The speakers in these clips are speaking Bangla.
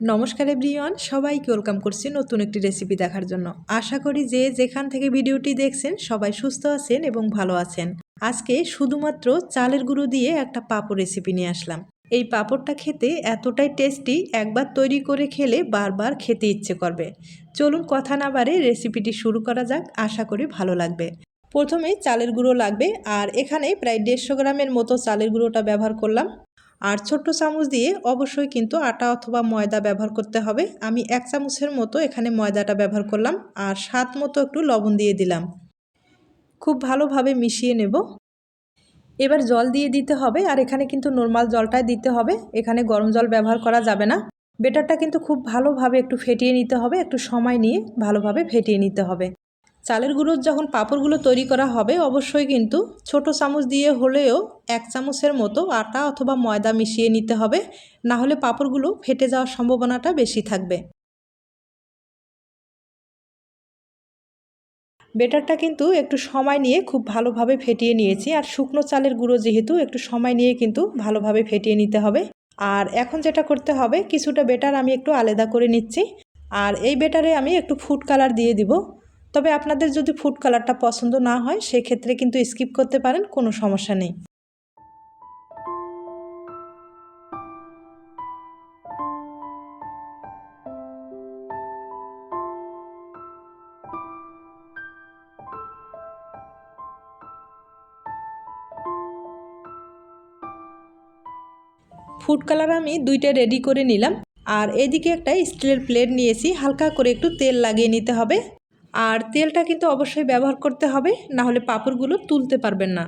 নমস্কার এভরিওয়ান, সবাইকে ওয়েলকাম করছি নতুন একটি রেসিপি দেখার জন্য। আশা করি যে যেখান থেকে ভিডিওটি দেখছেন সবাই সুস্থ আছেন এবং ভালো আছেন। আজকে শুধুমাত্র চালের গুঁড়ো দিয়ে একটা পাপড় রেসিপি নিয়ে আসলাম। এই পাপড়টা খেতে এতটাই টেস্টি, একবার তৈরি করে খেলে বারবার খেতে ইচ্ছে করবে। চলুন কথা না বাড়ে রেসিপিটি শুরু করা যাক, আশা করি ভালো লাগবে। প্রথমে চালের গুঁড়ো লাগবে, আর এখানে প্রায় দেড়শো গ্রামের মতো চালের গুঁড়োটা ব্যবহার করলাম। আর ছোট্ট চামচ দিয়ে অবশ্যই কিন্তু আটা অথবা ময়দা ব্যবহার করতে হবে। আমি এক চামচের মতো এখানে ময়দাটা ব্যবহার করলাম আর স্বাদ মতো একটু লবণ দিয়ে দিলাম। খুব ভালোভাবে মিশিয়ে নেব। এবার জল দিয়ে দিতে হবে আর এখানে কিন্তু নর্মাল জলটাই দিতে হবে। এখানে গরম জল ব্যবহার করা যাবে না। বেটারটা কিন্তু খুব ভালোভাবে একটু ফেটিয়ে নিতে হবে, একটু সময় নিয়ে ভালোভাবে ফেটিয়ে নিতে হবে। চালের গুঁড়োর যখন পাঁপড়গুলো তৈরি করা হবে, অবশ্যই কিন্তু ছোট চামচ দিয়ে হলেও এক চামচের মতো আটা অথবা ময়দা মিশিয়ে নিতে হবে, না হলে পাঁপড়গুলো ফেটে যাওয়ার সম্ভাবনাটা বেশি থাকবে। বেটারটা কিন্তু একটু সময় নিয়ে খুব ভালোভাবে ফেটিয়ে নিয়েছি, আর শুকনো চালের গুঁড়ো যেহেতু একটু সময় নিয়ে কিন্তু ভালোভাবে ফেটিয়ে নিতে হবে। আর এখন যেটা করতে হবে, কিছুটা বেটার আমি একটু আলাদা করে নিচ্ছি, আর এই বেটারে আমি একটু ফুড কালার দিয়ে দিব। তবে আপনাদের যদি ফুড কালারটা পছন্দ না হয়, সেক্ষেত্রে কিন্তু স্কিপ করতে পারেন, কোনো সমস্যা নেই। ফুড কালার আমি দুইটা রেডি করে নিলাম। আর এদিকে একটা স্টিলের প্লেট নিয়েছি, হালকা করে একটু তেল লাগিয়ে নিতে হবে। আর তেলটা কিন্তু অবশ্যই ব্যবহার করতে হবে, না হলে পাঁপড়গুলো তুলতে পারবেন না।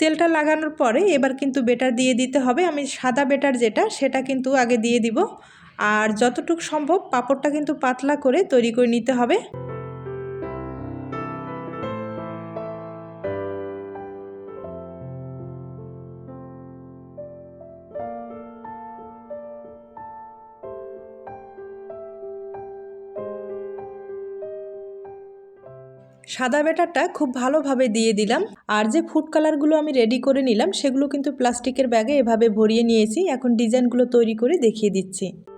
তেলটা লাগানোর পরে এবার কিন্তু বেটার দিয়ে দিতে হবে। আমি সাদা বেটার যেটা, সেটা কিন্তু আগে দিয়ে দিব। আর যতটুকু সম্ভব পাঁপড়টা কিন্তু পাতলা করে তৈরি করে নিতে হবে। সাদা ব্যাটারটা খুব ভালোভাবে দিয়ে দিলাম। আর যে ফুড কালারগুলো আমি রেডি করে নিলাম, সেগুলো কিন্তু প্লাস্টিকের ব্যাগে এভাবে ভরিয়ে নিয়েছি। এখন ডিজাইনগুলো তৈরি করে দেখিয়ে দিচ্ছি।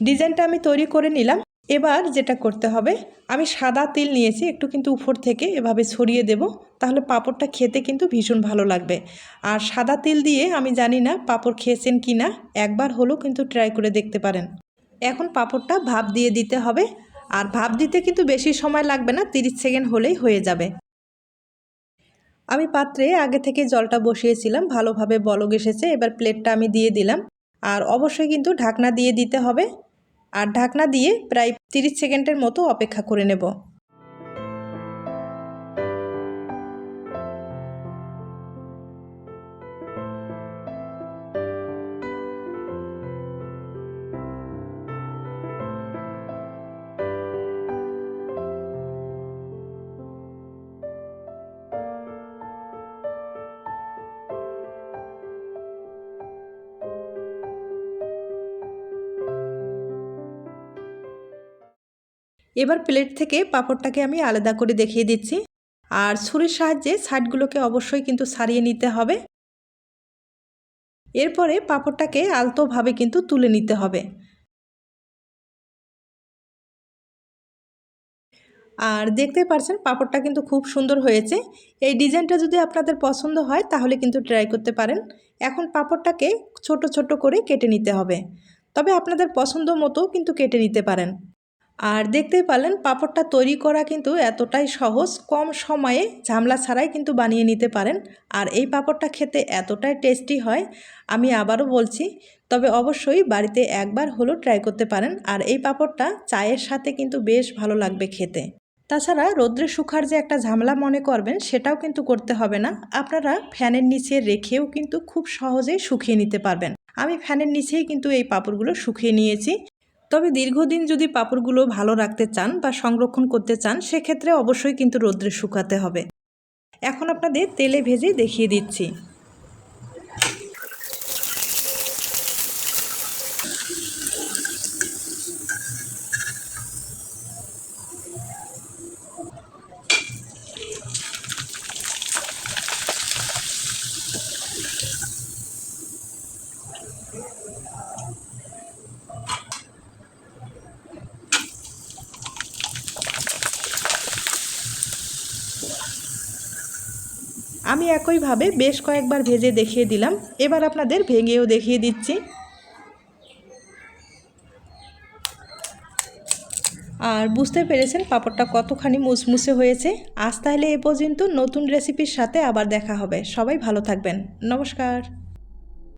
ডিজাইনটা আমি তৈরি করে নিলাম। এবার যেটা করতে হবে, আমি সাদা তিল নিয়েছি, একটু কিন্তু উপর থেকে এভাবে ছড়িয়ে দেব, তাহলে পাঁপড়টা খেতে কিন্তু ভীষণ ভালো লাগবে। আর সাদা তিল দিয়ে আমি জানি না পাঁপড় খেয়েছেন কি না, একবার হলেও কিন্তু ট্রাই করে দেখতে পারেন। এখন পাঁপড়টা ভাপ দিয়ে দিতে হবে, আর ভাপ দিতে কিন্তু বেশি সময় লাগবে না, তিরিশ সেকেন্ড হলেই হয়ে যাবে। আমি পাত্রে আগে থেকে জলটা বসিয়েছিলাম, ভালোভাবে বলগ এসেছে, এবার প্লেটটা আমি দিয়ে দিলাম। আর অবশ্যই কিন্তু ঢাকনা দিয়ে দিতে হবে আর ঢাকনা দিয়ে প্রায় তিরিশ সেকেন্ডের মতো অপেক্ষা করে নেব। এবার প্লেট থেকে পাঁপড়টাকে আমি আলাদা করে দেখিয়ে দিচ্ছি। আর ছুরির সাহায্যে সাইডগুলোকে অবশ্যই কিন্তু সারিয়ে নিতে হবে। এরপরে পাঁপড়টাকে আলতোভাবে কিন্তু তুলে নিতে হবে। আর দেখতে পারছেন পাঁপড়টা কিন্তু খুব সুন্দর হয়েছে। এই ডিজাইনটা যদি আপনাদের পছন্দ হয় তাহলে কিন্তু ট্রাই করতে পারেন। এখন পাঁপড়টাকে ছোট ছোট করে কেটে নিতে হবে। তবে আপনাদের পছন্দ মতো কিন্তু কেটে নিতে পারেন। আর দেখতেই পারলেন পাঁপড়টা তৈরি করা কিন্তু এতটাই সহজ, কম সময়ে ঝামলা ছাড়াই কিন্তু বানিয়ে নিতে পারেন। আর এই পাঁপড়টা খেতে এতটাই টেস্টি হয়, আমি আবারও বলছি, তবে অবশ্যই বাড়িতে একবার হলেও ট্রাই করতে পারেন। আর এই পাঁপড়টা চায়ের সাথে কিন্তু বেশ ভালো লাগবে খেতে। তাছাড়া রৌদ্রে শুকার যে একটা ঝামেলা মনে করবেন, সেটাও কিন্তু করতে হবে না। আপনারা ফ্যানের নিচে রেখেও কিন্তু খুব সহজেই শুকিয়ে নিতে পারবেন। আমি ফ্যানের নিচেই কিন্তু এই পাঁপড়গুলো শুকিয়ে নিয়েছি। তবে দীর্ঘদিন যদি পাপড়গুলো ভালো রাখতে চান বা সংরক্ষণ করতে চান, সেক্ষেত্রে অবশ্যই কিন্তু রোদ্রে শুকাতে হবে। এখন আপনাদের তেলে ভেজে দেখিয়ে দিচ্ছি। আমি একইভাবে বেশ কয়েকবার ভেজে দেখিয়ে দিলাম। এবার আপনাদের ভেঙেও দেখিয়ে দিচ্ছি। আর বুঝতে পেরেছেন পাঁপড়টা কতখানি মুসমুসে হয়েছে? আজ তাহলে এ পর্যন্ত নতুন রেসিপির সাথে আবার দেখা হবে। সবাই ভালো থাকবেন। নমস্কার।